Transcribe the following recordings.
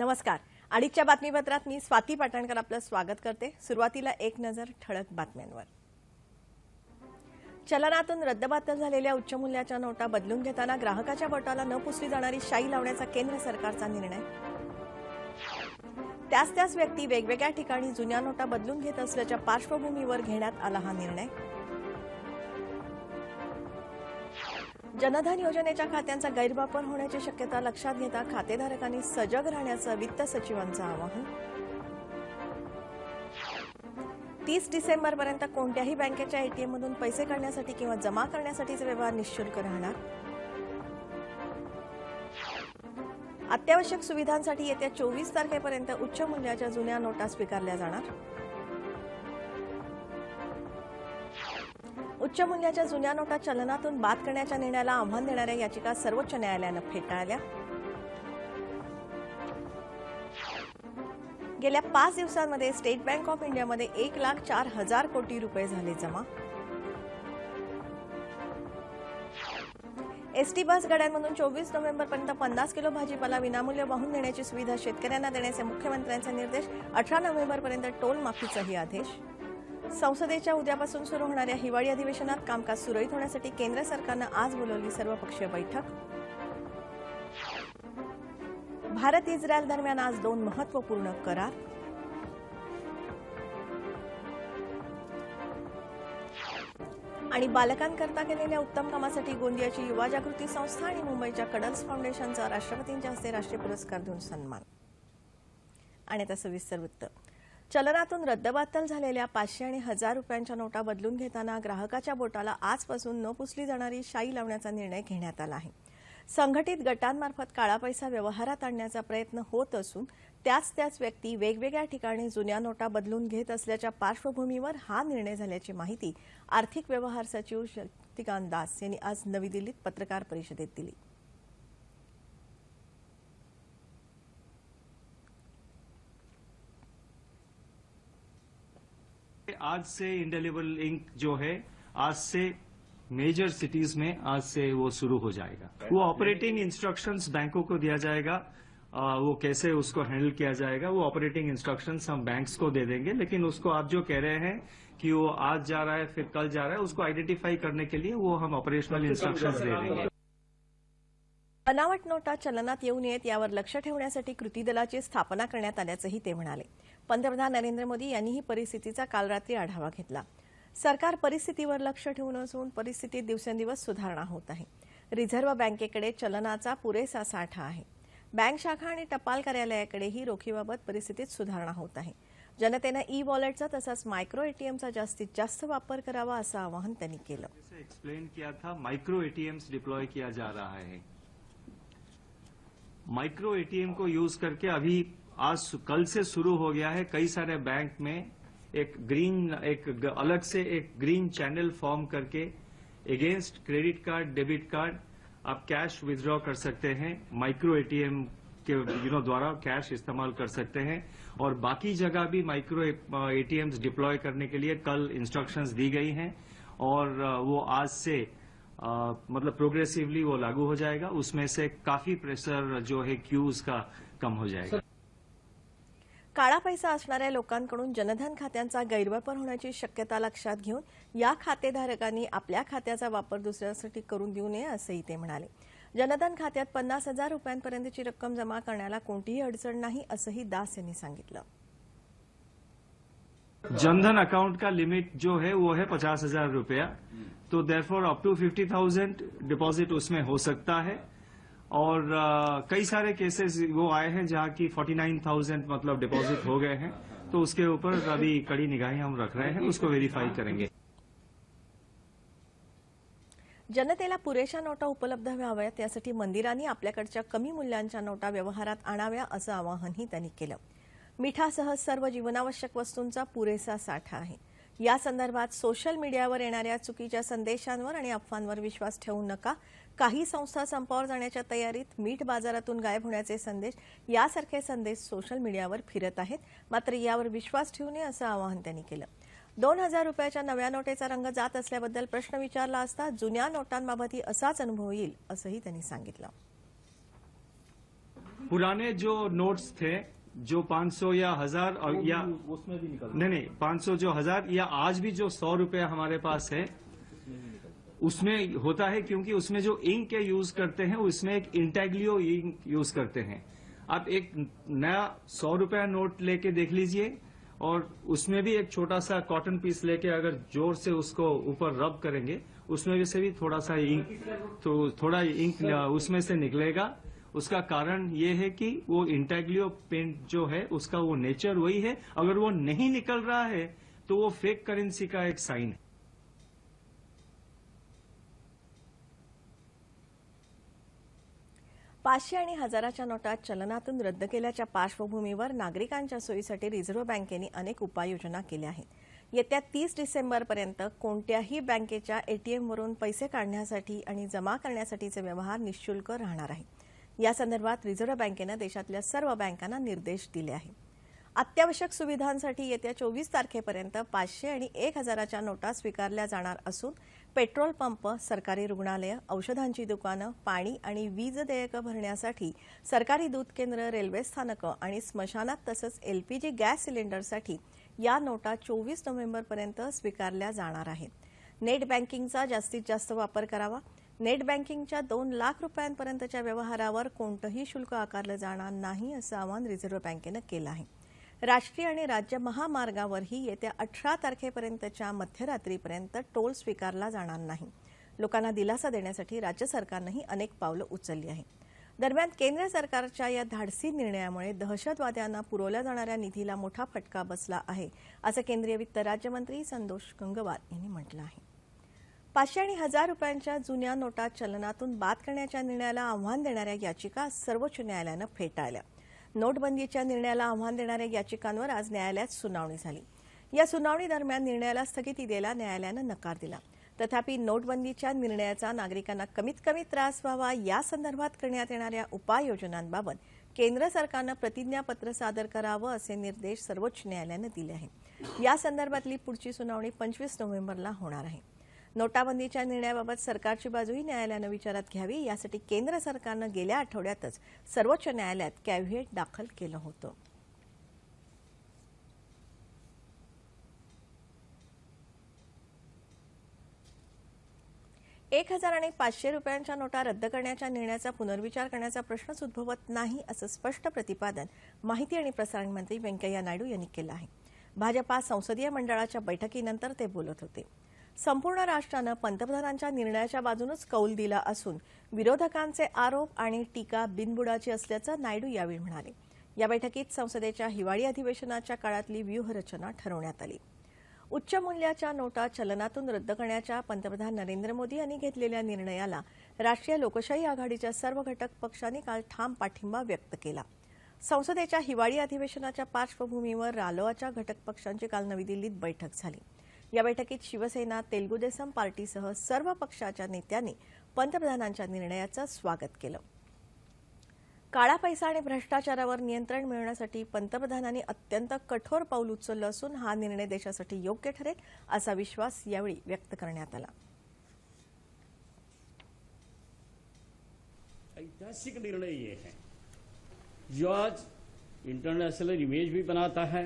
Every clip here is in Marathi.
नमस्कार. अडीचच्या बातमीपत्रात मी स्वाती पाटणकर आपलं स्वागत करते. सुरुवातीला एक नजर ठळक बातम्यांवर. चलनातून रद्दबातल झालेल्या उच्च मूल्याच्या नोटा बदलून घेताना ग्राहकाच्या बोटाला न पुसली जाणारी शाई लावण्याचा केंद्र सरकारचा निर्णय. त्याच त्याच व्यक्ती वेगवेगळ्या ठिकाणी जुन्या नोटा बदलून घेत असल्याच्या पार्श्वभूमीवर घेण्यात आला हा निर्णय. जनधन योजनेच्या खात्यांचा गैरवापर होण्याची शक्यता लक्षात घेता खातेधारकांनी सजग राहण्याचं वित्त सचिवांचं आवाहन. तीस डिसेंबरपर्यंत कोणत्याही बँकेच्या एटीएममधून पैसे काढण्यासाठी किंवा जमा करण्यासाठीचे व्यवहार निशुल्क राहणार. अत्यावश्यक सुविधांसाठी येत्या चोवीस तारखेपर्यंत उच्च मूल्याच्या जुन्या नोटा स्वीकारल्या जाणार. उच्च मूल्याच्या जुन्या नोटा चलनातून बाद करण्याच्या निर्णयाला आव्हान देणाऱ्या याचिका सर्वोच्च न्यायालयानं फेटाळल्या. गेल्या पाच दिवसांमध्ये स्टेट बँक ऑफ इंडियामध्ये एक लाख चार हजार कोटी रुपये झाले जमा. एसटी बस गाड्यांमधून चोवीस नोव्हेंबरपर्यंत पन्नास किलो भाजीपाला विनामूल्य वाहून देण्याची सुविधा शेतकऱ्यांना देण्याचे मुख्यमंत्र्यांचे निर्देश अठरा नोव्हेंबरपर्यंत टोल माफीचाही आदेश. संसदेच्या उद्यापासून सुरू होणाऱ्या हिवाळी अधिवेशनात कामकाज सुरळीत होण्यासाठी केंद्र सरकारनं आज बोलवली सर्वपक्षीय बैठक. भारत इस्रायल दरम्यान आज दोन महत्त्वपूर्ण करार. आणि बालकांकरता केलेल्या उत्तम कामासाठी गोंदियाची युवा जागृती संस्था आणि मुंबईच्या कडल्स फाउंडेशनचा राष्ट्रपतींच्या हस्ते राष्ट्रीय पुरस्कार देऊन सन्मान. आणि आता सविस्तर वृत्त. चलनातून रद्दबातल झालेल्या पाचशे आणि हजार रुपयांच्या नोटा बदलून घेताना ग्राहकाच्या बोटाला आजपासून न पुसली जाणारी शाई लावण्याचा निर्णय घेण्यात आला आहे. संघटित गटांमार्फत काळा पैसा व्यवहारात आणण्याचा प्रयत्न होत असून त्याच त्याच व्यक्ती वेगवेगळ्या ठिकाणी जुन्या नोटा बदलून घेत असल्याच्या पार्श्वभूमीवर हा निर्णय झाल्याची माहिती आर्थिक व्यवहार सचिव शक्तिकांत दास यांनी आज नवी दिल्लीत पत्रकार परिषदेत दिली. आज से इंडेलिबल इंक जो है आज से मेजर सिटीज़ में आज से वो शुरू हो जाएगा। वो ऑपरेटिंग इंस्ट्रक्शंस बैंकों को दिया जाएगा। आ, वो कैसे उसको हैंडल किया जाएगा वो ऑपरेटिंग इंस्ट्रक्शंस हम बैंक्स को दे देंगे। लेकिन उसको आप जो कह रहे हैं कि वो आज जा रहा है फिर कल जा रहा है उसको आइडेंटिफाई करने के लिए वो हम ऑपरेशनल इंस्ट्रक्शंस दे देंगे। बनावट नोटा चलनात येऊ नयेत यावर लक्ष ठेवण्यासाठी कृती दलाची स्थापना करण्यात आल्याचंही ते म्हणाले. पंतप्रधान नरेंद्र मोदी यांनीही परिस्थितीचा काल रात्री आढावा घेतला. सरकार परिस्थितीवर लक्ष ठेवून असून परिस्थितीत दिवसेंदिवस सुधारणा होत आहे. रिझर्व्ह बँकेकडे चलनाचा पुरेसा साठा आहे. बँक शाखा आणि टपाल कार्यालयाकडेही रोखीबाबत परिस्थितीत सुधारणा होत आहे. जनतेनं ई वॉलेटचा तसंच मायक्रो एटीएमचा जास्तीत जास्त वापर करावा असं आवाहन त्यांनी केलं. एक्सप्लेन किया था माइक्रो एटीएम्स डिप्लॉय किया जा रहा है. माइक्रो एटीएम को यूज़ करके अभी आज कल से शुरू हो गया है। कई सारे बैंक में एक ग्रीन एक अलग से एक ग्रीन चैनल फॉर्म करके against credit card debit card आप कैश विथड्रॉ कर सकते हैं। माइक्रो एटीएम के यू नो द्वारा कैश इस्तेमाल कर सकते हैं। और बाकी जगह भी माइक्रो एटीएम्स डिप्लॉय करने के लिए कल इंस्ट्रक्शंस दी गई हैं। और वो आज से मतलब प्रोग्रेसिवली वो लागू हो जाएगा। उसमें से काफी प्रेशर जो है क्यूज का कम हो जाएगा। काळा पैसा असणाऱ्या लोकांकडून जनधन खात्यांचा गैरवापर होण्याची शक्यता लक्षात घेऊन या खातेधारकांनी आपल्या खात्याचा वापर दुसऱ्यासाठी करून देऊ नये असंही ते म्हणाले. जनधन खात्यात पन्नास हजार रुपयांपर्यंतची रक्कम जमा करण्याला कोणतीही अडचण नाही असंही दास यांनी सांगितलं. जनधन अकाउंट का लिमिट जो है वो है पचास हजार रुपया। तो therefore up to fifty thousand deposit उसमें हो सकता है। और uh, कई सारे केसेस वो आए हैं जहां की फोर्टी नाइन थाउजेंड मतलब डिपॉजिट हो गए हैं। तो उसके ऊपर अभी कड़ी निगाहें हम रख रहे हैं उसको वेरीफाई करेंगे। जनतेला पुरेशा नोटा उपलब्ध व्हाव्यात यासाठी मंदिरांनी आपल्याकडच्या कमी मूल्यांच्या नोटा व्यवहारात आणाव्या असं आवाहनही त्यांनी केलं. मिठासह सर्व जीवनावश्यक वस्तूंचा पुरेसा साठा आहे. या संदर्भात सोशल मीडियावर येणाऱ्या चुकीच्या संदेशांवर आणि अफवांवर विश्वास ठेवू नका. काही संस्था संपावर जाण्याच्या तयारीत मीठ बाजारातून गायब होण्याचे संदेश यासारखे संदेश सोशल मीडियावर फिरत आहेत. मात्र यावर विश्वास ठेवू नये असं आवाहन त्यांनी केलं. दोन हजार रुपयाच्या नव्या नोटेचा रंग जात असल्याबद्दल प्रश्न विचारला असता जुन्या नोटांबाबतही असाच अनुभव येईल असंही त्यांनी सांगितलं. पुराने जो नोट्स थे जो 500 या हज़ार और वो या उसमें भी निकल नहीं नहीं 500 जो हज़ार या आज भी जो सौ रुपया हमारे पास है उसमें होता है क्योंकि उसमें जो इंक यूज़ करते हैं उसमें एक इंटेग्लियो इंक यूज़ करते हैं। आप एक नया सौ रुपया नोट लेके देख लीजिए और उसमें भी एक छोटा सा कॉटन पीस लेके अगर ज़ोर से उसको ऊपर रब करेंगे उसमें भी से भी थोड़ा सा इंक तो थोड़ा इंक उसमें से निकलेगा। उसका कारण ये है कि वो इंटेग्लियो पेंट जो है उसका वो नेचर वही है। अगर वो नहीं निकल रहा है तो वो फेक करेंसी का एक साइन है। पाचशे आणि हजाराच्या नोटा चलनातून रद्द केल्याच्या पार्श्वभूमीवर नागरिकांच्या सोयीसाठी रिझर्व्ह बँकेने अनेक उपाययोजना केल्या आहेत. येत्या तीस डिसेंबरपर्यंत कोणत्याही बँकेच्या एटीएमवरून पैसे काढण्यासाठी आणि जमा करण्यासाठीचे व्यवहार निशुल्क राहणार आहे. या संदर्भात रिझर्व्ह बँकेनं देशातल्या सर्व बँकांना निर्देश दिले आहेत. अत्यावश्यक सुविधांसाठी येत्या चोवीस तारखेपर्यंत पाचशे आणि एक हजाराच्या नोटा स्वीकारल्या जाणार असून पेट्रोल पंप सरकारी रुग्णालयं औषधांची दुकानं पाणी आणि वीज देयकं भरण्यासाठी सरकारी दूध केंद्र रेल्वे स्थानकं आणि स्मशानात तसंच एलपीजी गॅस सिलेंडरसाठी या नोटा चोवीस नोव्हेंबरपर्यंत स्वीकारल्या जाणार आहेत. नेट बँकिंगचा जास्तीत जास्त वापर करावा नेट बँकिंगच्या दोन लाख रुपयांपर्यंतच्या व्यवहारावर कोणतंही शुल्क आकारलं जाणार नाही असं आवाहन रिझर्व्ह बँकेनं केलं आहे. राष्ट्रीय आणि राज्य महामार्गावरही येत्या अठरा तारखेपर्यंतच्या मध्यरात्रीपर्यंत टोल स्वीकारला जाणार नाही. लोकांना दिलासा देण्यासाठी राज्य सरकारनंही अनेक पावलं उचलली आहेत दरम्यान केंद्र सरकारच्या या धाडसी निर्णयामुळे दहशतवाद्यांना पुरवल्या जाणाऱ्या निधीला मोठा फटका बसला आहे असं केंद्रीय वित्त राज्यमंत्री संतोष गंगवार यांनी म्हटलं आहे. पाचशे आणि हजार रुपयांच्या जुन्या नोटा चलनातून बाद करण्याच्या निर्णयाला आव्हान देणाऱ्या याचिका सर्वोच्च न्यायालयानं फेटाळल्या. नोटबंदीच्या निर्णयाला आव्हान देणाऱ्या याचिकांवर आज न्यायालयात सुनावणी झाली. या सुनावणी दरम्यान निर्णयाला स्थगिती द्यायला न्यायालयानं नकार दिला. तथापि नोटबंदीच्या निर्णयाचा नागरिकांना कमीत कमी त्रास व्हावा या संदर्भात करण्यात येणाऱ्या उपाययोजनांबाबत केंद्र सरकारनं प्रतिज्ञापत्र सादर करावं असे निर्देश सर्वोच्च न्यायालयानं दिले आहेत. या संदर्भातली पुढची सुनावणी पंचवीस नोव्हेंबरला होणार आहे. नोटाबंदीच्या निर्णयाबाबत सरकारची बाजूही न्यायालयानं विचारात घ्यावी यासाठी केंद्र सरकारनं गेल्या आठवड्यातच सर्वोच्च न्यायालयात कॅव्हिएट दाखल केलं होतं. एक हजार आणि पाचशे रुपयांच्या नोटा रद्द करण्याच्या निर्णयाचा पुनर्विचार करण्याचा प्रश्नच उद्भवत नाही असं स्पष्ट प्रतिपादन माहिती आणि प्रसारण मंत्री व्यंकय्या नायडू यांनी केलं आहे. भाजपा संसदीय मंडळाच्या बैठकीनंतर ते बोलत होते. संपूर्ण राष्ट्रानं पंतप्रधानांच्या निर्णयाच्या बाजूनच कौल दिला असून विरोधकांचे आरोप आणि टीका बिनबुडाची असल्याचं नायडू यावेळी म्हणाले. या बैठकीत संसदेच्या हिवाळी अधिवेशनाच्या काळातली व्यूहरचना ठरवण्यात आली. उच्च मूल्याच्या नोटा चलनातून रद्द करण्याच्या पंतप्रधान नरेंद्र मोदी यांनी घेतलेल्या निर्णयाला राष्ट्रीय लोकशाही आघाडीच्या सर्व घटक पक्षांनी काल ठाम पाठिंबा व्यक्त केला. संसदेच्या हिवाळी अधिवेशनाच्या पार्श्वभूमीवर रालोआच्या घटक पक्षांची काल नवी दिल्लीत बैठक झाली. या बैठकीत शिवसेना तेलुगू देसम पार्टीसह सर्व पक्षाच्या नेत्यांनी पंतप्रधानांच्या निर्णयाचं स्वागत केलं. काळा पैसा आणि भ्रष्टाचारावर नियंत्रण मिळवण्यासाठी पंतप्रधानांनी अत्यंत कठोर पाऊल उचललं असून हा निर्णय देशासाठी योग्य ठरेल असा विश्वास यावेळी व्यक्त करण्यात आला. ऐतिहासिक निर्णय ये है. जो आज इंटरनेशनल इमेज भी बनाता है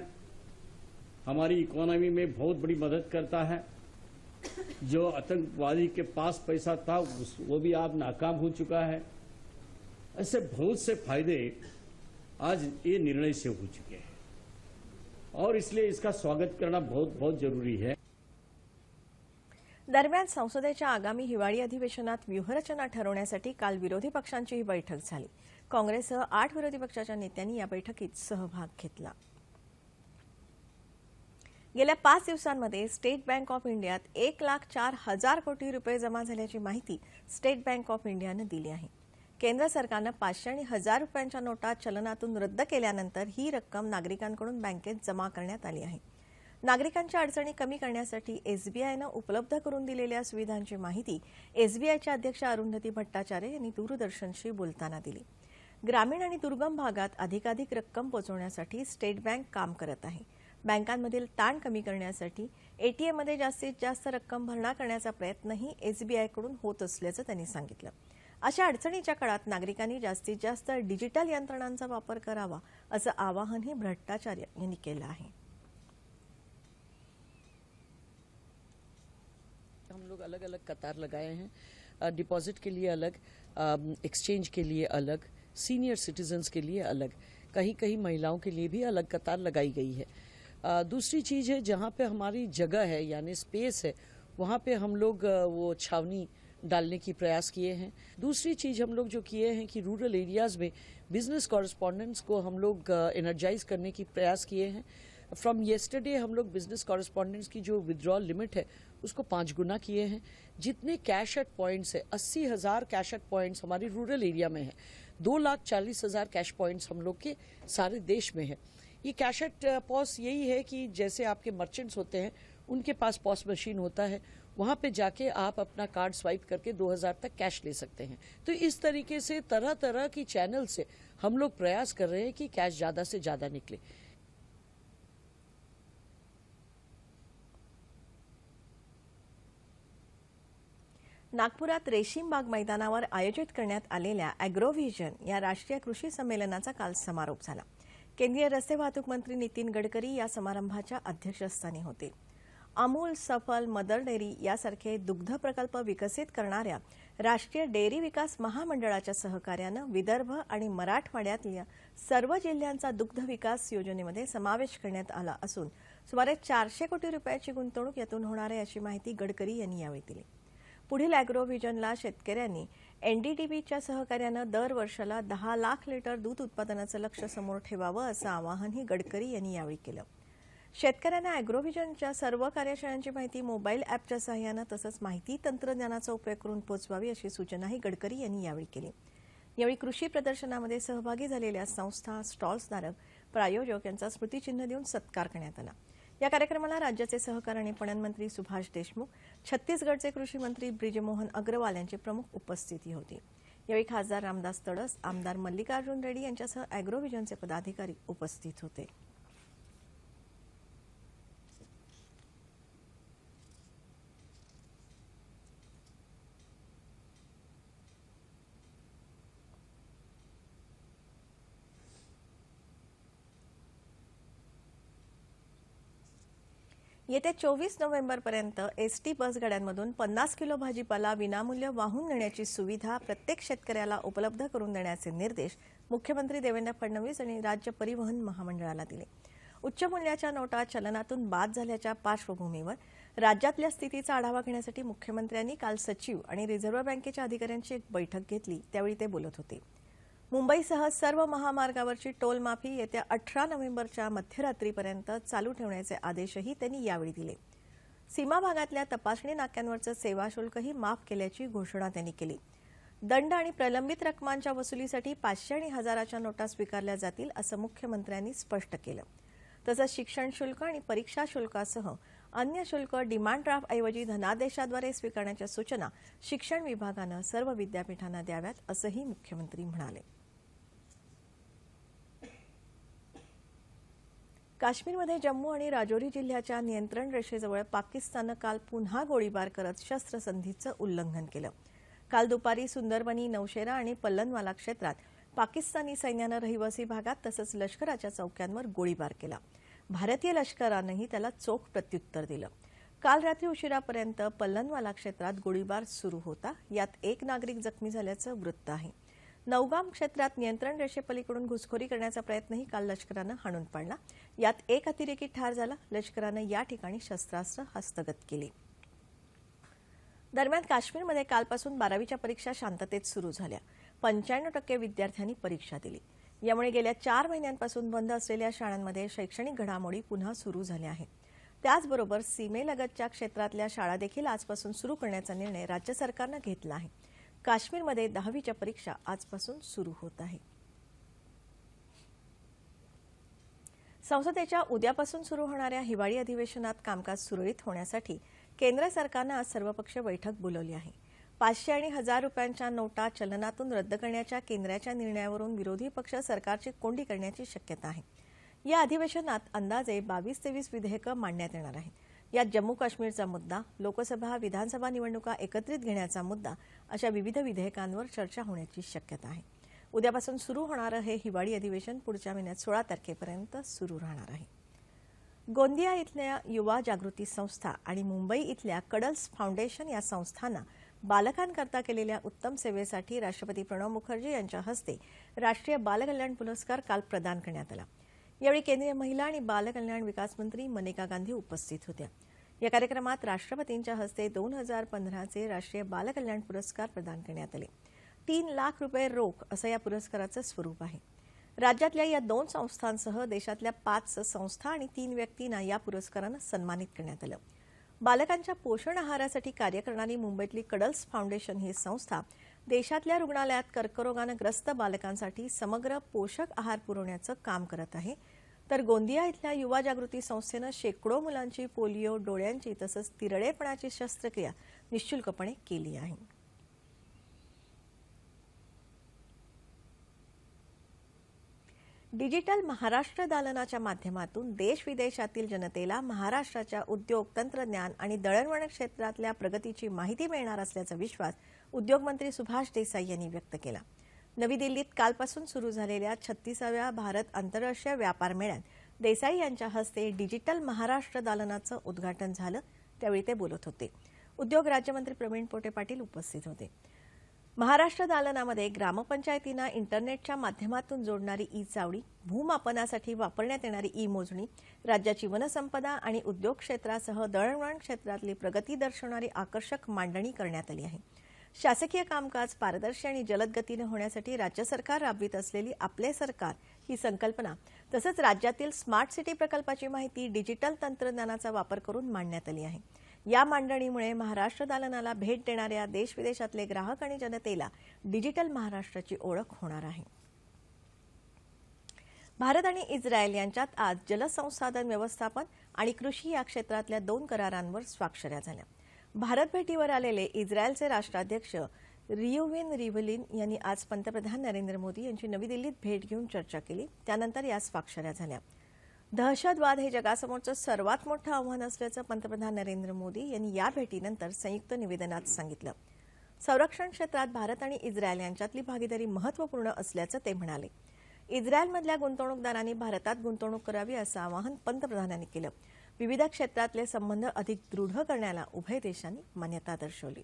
हमारी इकोनॉमी में बहुत बड़ी मदद करता है। जो आतंकवादी के पास पैसा था वो भी आप नाकाम हो चुका है। ऐसे बहुत से फ़ायदे आज ये निर्णय से हो चुके हैं। और इसलिए इसका स्वागत करना बहुत बहुत ज़रूरी है। दरम्यान संसदेच्या आगामी हिवाळी अधिवेशनात व्यूहरचना काल विरोधी पक्षांची ही बैठक झाली. काँग्रेससह आठ विरोधी पक्षाच्या नेत्यांनी या बैठकीत सहभाग घेतला. गेल्या पाच दिवसांमध्ये स्टेट बँक ऑफ इंडियात एक लाख चार हजार कोटी रुपये जमा झाल्याची माहिती स्टेट बँक ऑफ इंडियानं दिली आहे. केंद्र सरकारनं पाचशे आणि हजार रुपयांच्या नोटा चलनातून रद्द केल्यानंतर ही रक्कम नागरिकांकडून बँकेत जमा करण्यात आली आहे. नागरिकांच्या अडचणी कमी करण्यासाठी एसबीआयनं उपलब्ध करून दिलेल्या सुविधांची माहिती एसबीआयच्या अध्यक्ष अरुंधती भट्टाचार्य यांनी दूरदर्शनशी बोलताना दिली. ग्रामीण आणि दुर्गम भागात अधिकाधिक रक्कम पोहोचवण्यासाठी स्टेट बँक काम करत आहे. बँकांमधील ताण कमी करण्यासाठी एटीएममध्ये जास्तीत जास्त रक्कम भरणा करण्याचा प्रयत्नही एसबीआयकडून होत असल्याचं त्यांनी सांगितलं. अशा अडचणीच्या काळात नागरिकांनी जास्तीत जास्त डिजिटल यंत्रणांचा वापर करावा असं आवाहनही भ्रष्टाचार्य यांनी केलं आहे. हम लोग अलग अलग कतार लगाए हैं। डिपॉजिट के लिए अलग एक्सचेंज के लिए अलग सीनियर सिटीजन्स के लिए अलग कहीं कहीं महिलाओं के लिए भी अलग कतार लगाई गई है। दूसरी चीज़ है, जहाँ पे हमारी जगह है, यानी स्पेस है, वहाँ पे हम लोग वो छावनी डालने की प्रयास किए हैं। दूसरी चीज़ हम लोग जो किए हैं कि रूरल एरियाज़ में बिज़नेस कॉरस्पॉन्डेंट्स को हम लोग एनर्जाइज करने की प्रयास किए हैं। फ्रॉम येस्टरडे हम लोग बिज़नेस कॉरेस्पॉन्डेंट्स की जो विड्रॉल लिमिट है, उसको पाँच गुना किए हैं। जितने कैश एट पॉइंट्स है, अस्सी हज़ार कैश एट पॉइंट्स हमारे रूरल एरिया में है। दो लाख चालीस हज़ार कैश पॉइंट्स हम लोग के सारे देश में है। ये कैश एट पॉस यही है कि जैसे आपके मर्चेंट्स होते हैं, उनके पास पॉस मशीन होता है, वहाँ पे जाके आप अपना कार्ड स्वाइप करके 2000 तक कैश ले सकते हैं। तो इस तरीके से तरह तरह की चैनल से हम लोग प्रयास कर रहे हैं कि कैश ज़्यादा से ज़्यादा निकले। नागपुरात रेशीमबाग मैदानावर आयोजित करण्यात आलेल्या अॅग्रोव्हिजन या राष्ट्रीय कृषी संमेलनाचा काल समारोप झाला. केंद्रीय रस्ते वाहतूक मंत्री नितीन गडकरी या समारंभाच्या अध्यक्षस्थानी होते. अमूल सफल मदर डेअरी यासारखे दुग्ध प्रकल्प विकसित करणाऱ्या राष्ट्रीय डेअरी विकास महामंडळाच्या सहकार्यानं विदर्भ आणि मराठवाड्यातल्या सर्व जिल्ह्यांचा दुग्ध विकास योजनेमध्ये समावेश करण्यात आला असून सुमारे चारशे कोटी रुपयाची गुंतवणूक यातून होणार आहे अशी माहिती गडकरी यांनी यावेळी दिली. पुढील अॅग्रोव्हिजनला शेतकऱ्यांनी एनडीडीबीच्या सहकार्यानं दर वर्षाला दहा लाख लिटर दूध उत्पादनाचं लक्ष समोर ठेवावं असं आवाहनही गडकरी यांनी यावेळी केलं. शेतकऱ्यांना अॅग्रोव्हिजनच्या सर्व कार्यशाळांची माहिती मोबाईल ॲपच्या सहाय्यानं तसंच माहिती तंत्रज्ञानाचा उपयोग करून पोचवावी अशी सूचनाही गडकरी यांनी यावेळी केली. यावेळी कृषी प्रदर्शनामध्ये सहभागी झालेल्या संस्था स्टॉल्सधारक प्रायोजक यांचा स्मृतिचिन्ह देऊन सत्कार करण्यात आला. या कार्यक्रमाला राज्याचे सहकार आणि पणन मंत्री सुभाष देशमुख छत्तीसगडचे कृषी मंत्री ब्रिजमोहन अग्रवाल यांची प्रमुख उपस्थिती होती. यावेळी खासदार रामदास तडस आमदार मल्लिकार्जुन रेड्डी यांच्यासह अॅग्रोव्हिजनचे पदाधिकारी उपस्थित होते. येत्या चोवीस नोव्हेंबरपर्यंत एस टी बसगाड्यांमधून पन्नास किलो भाजीपाला विनामूल्य वाहून नेण्याची सुविधा प्रत्येक शेतकऱ्याला उपलब्ध करून देण्याचे निर्देश मुख्यमंत्री देवेंद्र फडणवीस यांनी राज्य परिवहन महामंडळाला दिले. उच्च मूल्याच्या नोटा चलनातून बाद झाल्याच्या पार्श्वभूमीवर राज्यातल्या स्थितीचा आढावा घेण्यासाठी मुख्यमंत्र्यांनी काल सचिव आणि रिझर्व्ह बँकेच्या अधिकाऱ्यांची एक बैठक घेतली त्यावेळी ते बोलत होते. मुंबईसह सर्व महामार्गावरची टोल माफी येत्या अठरा नोव्हेंबरच्या मध्यरात्रीपर्यंत चालू ठेवण्याचे आदेशही त्यांनी यावेळी दिले. सीमा भागातल्या तपासणी नाक्यांवरचं सेवा शुल्कही माफ केल्याची घोषणा त्यांनी केली. दंड आणि प्रलंबित रकमांच्या वसुलीसाठी पाचशे आणि हजाराच्या नोटा स्वीकारल्या जातील असं मुख्यमंत्र्यांनी स्पष्ट केलं. तसंच शिक्षण शुल्क आणि परीक्षा शुल्कासह अन्य शुल्क डिमांड ड्राफ्टऐवजी धनादेशाद्वारे स्वीकारण्याच्या सूचना शिक्षण विभागानं सर्व विद्यापीठांना द्याव्यात असंही मुख्यमंत्री म्हणाले. काश्मीरमध्ये जम्मू आणि राजौरी जिल्ह्याच्या नियंत्रण रेषेजवळ पाकिस्ताननं काल पुन्हा गोळीबार करत शस्त्रसंधीचं उल्लंघन केलं. काल दुपारी सुंदरबनी नौशेरा आणि पल्लनवाला क्षेत्रात पाकिस्तानी सैन्यानं रहिवासी भागात तसंच लष्कराच्या चौक्यांवर गोळीबार केला. भारतीय लष्करानंही त्याला चोख प्रत्युत्तर दिलं. काल रात्री उशिरापर्यंत पल्लनवाला क्षेत्रात गोळीबार सुरू होता. यात एक नागरिक जखमी झाल्याचं वृत्त आहे. नौगाम क्षेत्रात नियंत्रण रेषेपलीकडून घुसखोरी करण्याचा प्रयत्नही काल लष्करानं हाणून पाडला. यात एक अतिरेकी ठार झाला. लष्करानं या ठिकाणी शस्त्रास्त्र हस्तगत केली. दरम्यान काश्मीरमध्ये कालपासून बारावीच्या परीक्षा शांततेत सुरू झाल्या. पंच्याण्णव टक्के विद्यार्थ्यांनी परीक्षा दिली. यामुळे गेल्या चार महिन्यांपासून बंद असलेल्या शाळांमध्ये शैक्षणिक घडामोडी पुन्हा सुरू झाल्या आहेत. त्याचबरोबर सीमेलगतच्या क्षेत्रातल्या शाळा देखील आजपासून सुरू करण्याचा निर्णय राज्य सरकारनं घेतला आहे. काश्मीरमध्ये दहावीच्या परीक्षा आजपासून सुरू होत आहे. संसदेच्या उद्यापासून सुरू होणाऱ्या हिवाळी अधिवेशनात कामकाज सुरळीत होण्यासाठी केंद्र सरकारनं आज सर्वपक्षीय बैठक बोलवली आहे. पाचशे आणि हजार रुपयांच्या नोटा चलनातून रद्द करण्याच्या केंद्राच्या निर्णयावरून विरोधी पक्ष सरकारची कोंडी करण्याची शक्यता आहे. या अधिवेशनात अंदाजे बावीस तेवीस विधेयकं मांडण्यात येणार आहेत. यात जम्मू काश्मीरचा मुद्दा लोकसभा विधानसभा निवडणुका एकत्रित घेण्याचा मुद्दा अशा विविध विधेयकांवर चर्चा होण्याची शक्यता आहे. उद्यापासून सुरू होणारं हे हिवाळी अधिवेशन. पुढच्या महिन्यात सोळा तारखेपर्यंत सुरू राहणार आहे. गोंदिया इथल्या युवा जागृती संस्था आणि मुंबई इथल्या कडल्स फाउंडेशन या संस्थांना बालकांकरता केलेल्या उत्तम सेवेसाठी राष्ट्रपती प्रणव मुखर्जी यांच्या हस्ते राष्ट्रीय बालकल्याण पुरस्कार काल प्रदान करण्यात आला. यावेळी केंद्रीय महिला आणि बालकल्याण विकास मंत्री मनेका गांधी उपस्थित होत्या. या कार्यक्रमात राष्ट्रपतींच्या हस्ते दोन हजार पंधराचे राष्ट्रीय बालकल्याण पुरस्कार प्रदान करण्यात आले. तीन लाख रुपये रोख असं या पुरस्काराचं स्वरूप आहे. राज्यातल्या या दोन संस्थांसह देशातल्या पाच संस्था आणि तीन व्यक्तींना या पुरस्कारानं सन्मानित करण्यात आलं. बालकांच्या पोषण आहारासाठी कार्य करणारी मुंबईतली कडल्स फाउंडेशन ही संस्था देशातल्या रुग्णालयात कर्करोगानं ग्रस्त बालकांसाठी समग्र पोषक आहार पुरवण्याचं काम करत आहे. तर गोंदिया इथल्या युवा जागृती संस्थेनं शेकडो मुलांची पोलिओ डोळ्यांची तसंच तिरडेपणाची शस्त्रक्रिया निशुल्कपणे केली आहे. डिजिटल महाराष्ट्र दालनाच्या माध्यमातून देश विदेशातील जनतेला महाराष्ट्राच्या उद्योग तंत्रज्ञान आणि दळणवळण क्षेत्रातल्या प्रगतीची माहिती मिळणार असल्याचा विश्वास उद्योगमंत्री सुभाष देसाई यांनी व्यक्त केला. नवी दिल्लीत कालपासून सुरू झालेल्या छत्तीसाव्या भारत आंतरराष्ट्रीय व्यापार मेळ्यात देसाई यांच्या हस्ते डिजिटल महाराष्ट्र दालनाचं उद्घाटन झालं. त्यावेळी ते बोलत होते. उद्योग राज्यमंत्री प्रवीण पोटे पाटील उपस्थित होते. महाराष्ट्र दालनामध्ये ग्रामपंचायतींना इंटरनेटच्या माध्यमातून जोडणारी ई चावडी भूमापनासाठी वापरण्यात येणारी ई मोजणी राज्याची वनसंपदा आणि उद्योग क्षेत्रासह दळणवळण क्षेत्रातली प्रगती दर्शवणारी आकर्षक मांडणी करण्यात आली आहे. शासकीय कामकाज पारदर्शी आणि जलद गतीने होण्यासाठी राज्य सरकार राबवित असलेली आपले सरकार ही संकल्पना तसंच राज्यातील स्मार्ट सिटी प्रकल्पाची माहिती डिजिटल तंत्रज्ञानाचा वापर करून मांडण्यात आली आहे. या मांडणीमुळे महाराष्ट्र दालनाला भेट देणाऱ्या देश विदेशातले ग्राहक आणि जनतेला डिजिटल महाराष्ट्राची ओळख होणार आहे. भारत आणि इस्रायल यांच्यात आज जलसंसाधन व्यवस्थापन आणि कृषी या क्षेत्रातल्या दोन करारांवर स्वाक्षऱ्या झाल्या. भारत भेटीवर आलेले इस्रायलचे राष्ट्राध्यक्ष रियोवेन रिव्हलिन यांनी आज पंतप्रधान नरेंद्र मोदी यांची नवी दिल्लीत भेट घेऊन चर्चा केली. त्यानंतर या स्वाक्षऱ्या झाल्या. दहशतवाद हे जगासमोरचं सर्वात मोठं आव्हान असल्याचं पंतप्रधान नरेंद्र मोदी यांनी या भेटीनंतर संयुक्त निवेदनात सांगितलं. संरक्षण क्षेत्रात भारत आणि इस्रायल यांच्यातली भागीदारी महत्त्वपूर्ण असल्याचं ते म्हणाले. इस्रायलमधल्या गुंतवणूकदारांनी भारतात गुंतवणूक करावी असं आवाहन पंतप्रधानांनी केलं. विविध क्षेत्रातले संबंध अधिक दृढ करण्याला उभय देशांनी मान्यता दर्शवली.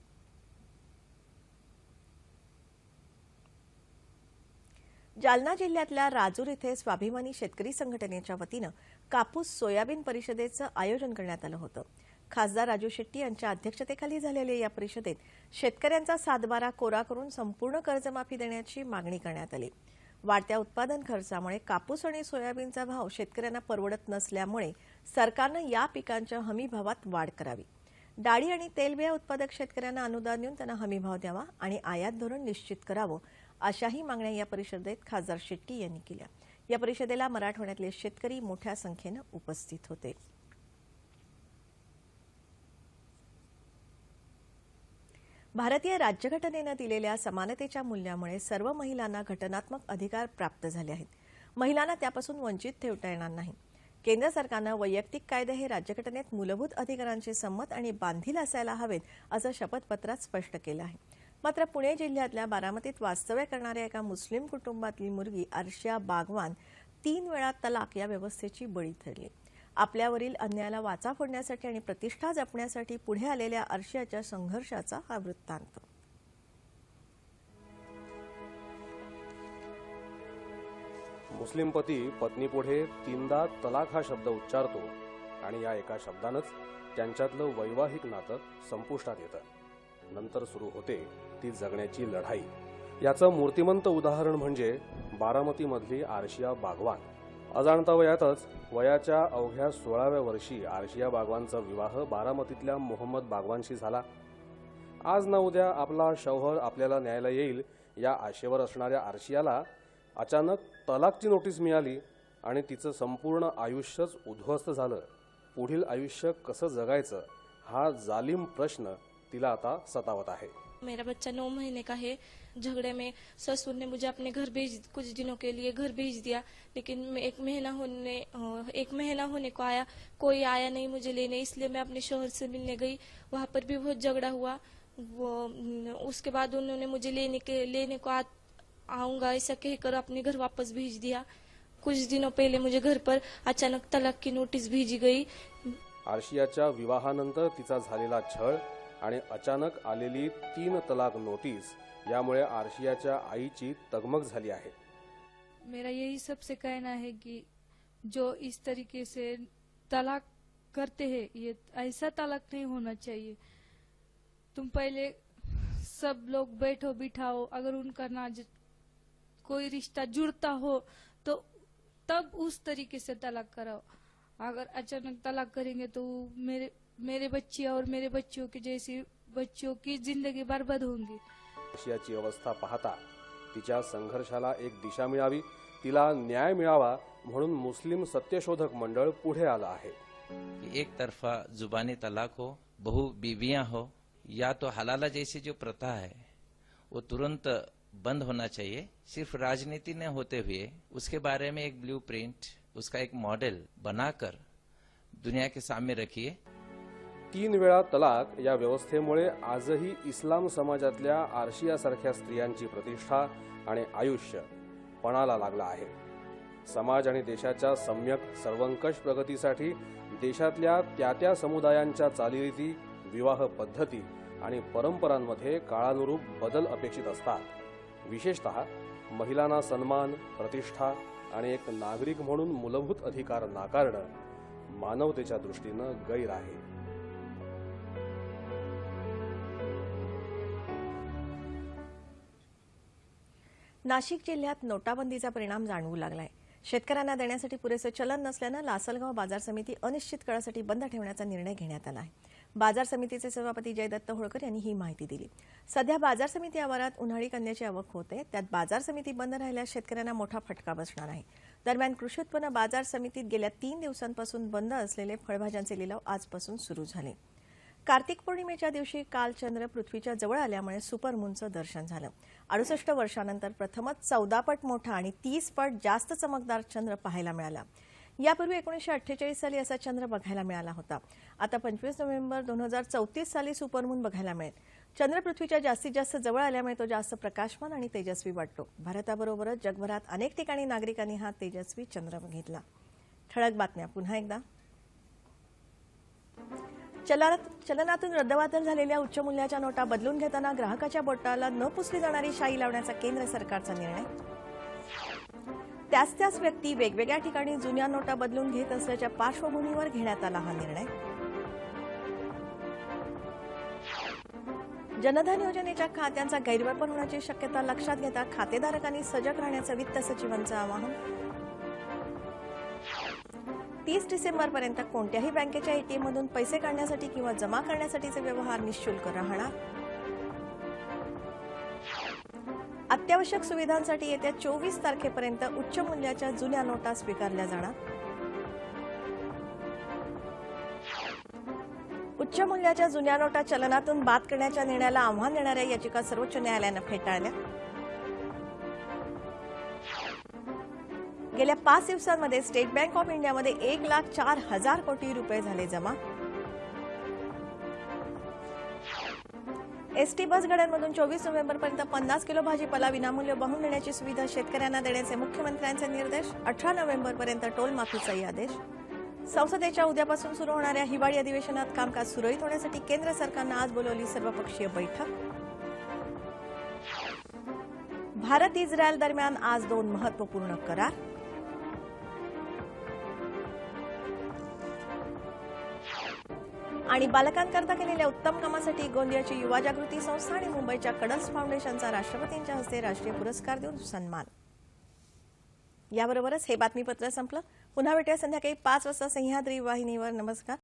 जालना जिल्ह्यातल्या राजूर इथे स्वाभिमानी शेतकरी संघटनेच्या वतीनं कापूस सोयाबीन परिषदेचं आयोजन करण्यात आलं होतं. खासदार राजू शेट्टी यांच्या अध्यक्षतेखाली झालेल्या या परिषदेत शेतकऱ्यांचा सातबारा कोरा करून संपूर्ण कर्जमाफी देण्याची मागणी करण्यात आली. वाढत्या उत्पादन खर्चामुळे कापूस आणि सोयाबीनचा भाव शेतकऱ्यांना परवडत नसल्यामुळे सरकारनं या पिकांच्या हमी भावात वाढ करावी. डाळी आणि तेलबिया उत्पादक शेतकऱ्यांना अनुदान देऊन त्यांना हमीभाव द्यावा आणि आयात धोरण निश्चित करावं अशाही मागण्या या परिषदेत खासदार शेट्टी यांनी केल्या. या परिषदेला मराठवाड्यातले शेतकरी मोठ्या संख्येनं उपस्थित होते. भारतीय राज्यघटनेनं दिलेल्या समानतेच्या मूल्यामुळे सर्व महिलांना घटनात्मक अधिकार प्राप्त झाले आहेत. महिलांना त्यापासून वंचित ठेवता येणार नाही. केंद्र सरकारनं वैयक्तिक कायदे हे राज्यघटनेत मूलभूत अधिकारांशी संमत आणि बांधील असायला हवेत असं शपथपत्रात स्पष्ट केलं आहे. मात्र पुणे जिल्ह्यातल्या बारामतीत वास्तव्य करणाऱ्या एका मुस्लिम कुटुंबातली मुलगी अर्शिया बागवान तीन वेळा तलाक या व्यवस्थेची बळी ठरली. आपल्यावरील अन्यायाला वाचा फोडण्यासाठी आणि प्रतिष्ठा जपण्यासाठी पुढे आलेल्या अर्शियाच्या संघर्षाचा हा वृत्तांत. मुस्लिम पती पत्नीपुढे तीनदा तलाक हा शब्द उच्चारतो आणि या एका शब्दानंच त्यांच्यातलं वैवाहिक नातं संपुष्टात येतं. नंतर सुरू होते ती जगण्याची लढाई. याचं मूर्तिमंत उदाहरण म्हणजे बारामतीमधली आरशिया बागवान. अजाणता वयातच वयाच्या अवघ्या सोळाव्या वर्षी आरशिया बागवानचा विवाह बारामतीतल्या मोहम्मद बागवानशी झाला. आज ना उद्या आपला शौहर आपल्याला न्यायला येईल या आशेवर असणाऱ्या आरशियाला अचानक तलाकची नोटीस मिळाली आणि तिचं संपूर्ण आयुष्यच उद्ध्वस्त झालं. पुढील आयुष्य कसं जगायचं हा जालिम प्रश्न तिला आता सतावत आहे. मेरा बच्चा नौ महीने का है झगड़े में ससुर ने मुझे अपने घर भेज कुछ दिनों के लिए घर भेज दिया लेकिन मैं एक महीना होने एक महीना होने को आया कोई आया नहीं मुझे लेने इसलिए मैं अपने शोहर से मिलने गई वहां पर भी बहुत झगड़ा हुआ वो उसके बाद उन्होंने मुझे लेने के लेने को आ, आऊंगा ऐसा कहकर अपने घर वापस भेज दिया। कुछ दिनों पहले मुझे घर पर अचानक तलाक की नोटिस भेजी गई। आर्शियाच्या विवाहानंतर तिचा झालेला छळ आणि अचानक आलेली तीन तलाक नोटीस यामुळे आर्शियाच्या आईची तगमग झाली आहे. मेरा यही सबसे कहना है कि जो इस तरीके से तलाक करते हैं ये ऐसा तलाक नहीं होना चाहिए। तुम पहले सब लोग बैठो बिठाओ अगर उनका ना कोई रिश्ता जुड़ता हो तो तब उस तरीके से तलाक कराओ। अगर अचानक तलाक करेंगे तो मेरे मेरे बच्चे और मेरे बच्चों की जैसी बच्चों की ज़िंदगी बर्बाद होंगी। आर्शियाची अवस्था पाहता तिच्या संघर्षाला एक दिशा मिळावी तिला न्याय मिळावा म्हणून मुस्लिम सत्यशोधक मंडळ पुढे आलं आहे. एक तरफा जुबानी तलाक हो बहु बीवियाँ हो या तो हलाला जैसी जो प्रथा है वो तुरंत बंद होना चाहिए। सिर्फ राजनीति न होते हुए उसके बारे में एक ब्लूप्रिंट उसका एक मॉडल बनाकर दुनिया के सामने रखिए। तीन वेळा तलाक या व्यवस्थेमुळे आजही इस्लाम समाजातल्या आरशियासारख्या स्त्रियांची प्रतिष्ठा आणि आयुष्य पणाला लागलं आहे. समाज आणि देशाच्या सम्यक सर्वंकष प्रगतीसाठी देशातल्या त्या त्या समुदायांच्या चालीरीती विवाह पद्धती आणि परंपरांमध्ये काळानुरूप बदल अपेक्षित असतात. विशेषतः महिलांना सन्मान प्रतिष्ठा आणि एक नागरिक म्हणून मूलभूत अधिकार नाकारणं मानवतेच्या दृष्टीनं गैर आहे. नाशिक जिल्ह्यात नोटाबंदीचा परिणाम जाणवू लागलाय. शेतकऱ्यांना देण्यासाठी पुरेसे चलन नसल्यानं लासलगाव बाजार समिती अनिश्चित काळासाठी बंद ठेवण्याचा निर्णय घेण्यात आला आहे. बाजार समितीचे सभापती जयदत्त होळकर यांनी ही माहिती दिली. सध्या बाजार समिती आवारात उन्हाळी कांद्याची आवक होते. त्यात बाजार समिती बंद राहिल्यास शेतकऱ्यांना मोठा फटका बसणार आहे. दरम्यान कृषी उत्पन्न बाजार समितीत गेल्या तीन दिवसांपासून बंद असलेले फळभाज्यांचे लिलाव आजपासून सुरू झाले. कार्तिक पौर्णिमेच्या दिवशी काल चंद्र पृथ्वीच्या जवळ आल्यामुळे सुपरमूनचं दर्शन झालं. अडुसष्ट वर्षानंतर प्रथमच चौदा पट मोठा आणि तीस पट जास्त चमकदार चंद्र पाहायला मिळाला. यापूर्वी एकोणीसशे अठ्ठेचाळीस साली असा चंद्र बघायला मिळाला होता. आता पंचवीस नोव्हेंबर दोन हजार चौतीस साली सुपरमून बघायला मिळेल. चंद्र पृथ्वीच्या जास्तीत जास्त जवळ आल्यामुळे तो जास्त प्रकाशमान आणि तेजस्वी वाटतो. भारताबरोबरच जगभरात अनेक ठिकाणी नागरिकांनी हा तेजस्वी चंद्र बघितला. ठळक बातम्या. पुन्हा एकदा. चलनातून रद्दबातल झालेल्या उच्च मूल्याच्या नोटा बदलून घेताना ग्राहकाच्या बोटाला न पुसली जाणारी शाई लावण्याचा केंद्र सरकारचा निर्णय? त्याच त्याच व्यक्ती वेगवेगळ्या ठिकाणी जुन्या नोटा बदलून घेत असल्याच्या पार्श्वभूमीवर घेण्यात आला हा निर्णय. जनधन योजनेच्या खात्यांचा गैरवापर होण्याची शक्यता लक्षात घेता खातेधारकांनी सजग राहण्याचं वित्त सचिवांचं आवाहन. तीस डिसेंबरपर्यंत कोणत्याही बँकेच्या एटीएममधून पैसे काढण्यासाठी किंवा जमा करण्यासाठीचे व्यवहार निशुल्क राहणार. अत्यावश्यक सुविधांसाठी येत्या चोवीस तारखेपर्यंत उच्च मूल्याच्या जुन्या नोटा स्वीकारल्या जाणार. उच्च मूल्याच्या जुन्या नोटा चलनातून बाद करण्याच्या निर्णयाला आव्हान देणाऱ्या याचिका सर्वोच्च न्यायालयानं फेटाळल्या. गेल्या पाच दिवसांमध्ये स्टेट बँक ऑफ इंडियामध्ये एक लाख चार हजार कोटी रुपये झाले जमा. एसटी बस गाड्यांमधून चोवीस नोव्हेंबरपर्यंत पन्नास किलो भाजीपाला विनामूल्य वाहून नेण्याची सुविधा शेतकऱ्यांना देण्याचे मुख्यमंत्र्यांचे निर्देश. अठरा नोव्हेंबरपर्यंत टोल माफीचाही आदेश. संसदेच्या उद्यापासून सुरू होणाऱ्या हिवाळी अधिवेशनात कामकाज सुरळीत होण्यासाठी केंद्र सरकारनं आज बोलवली सर्वपक्षीय बैठक. भारत इस्रायल दरम्यान आज दोन महत्त्वपूर्ण करार. आणि बालकांकरता केलेल्या उत्तम कामासाठी गोंदियाची युवा जागृती संस्था आणि मुंबईच्या कडस फाउंडेशनचा राष्ट्रपतींच्या हस्ते राष्ट्रीय पुरस्कार देऊन सन्मान. याबरोबरच हे बातमीपत्र संपलं. पुन्हा भेटूया संध्याकाळी पाच वाजता सह्याद्री वाहिनीवर. नमस्कार.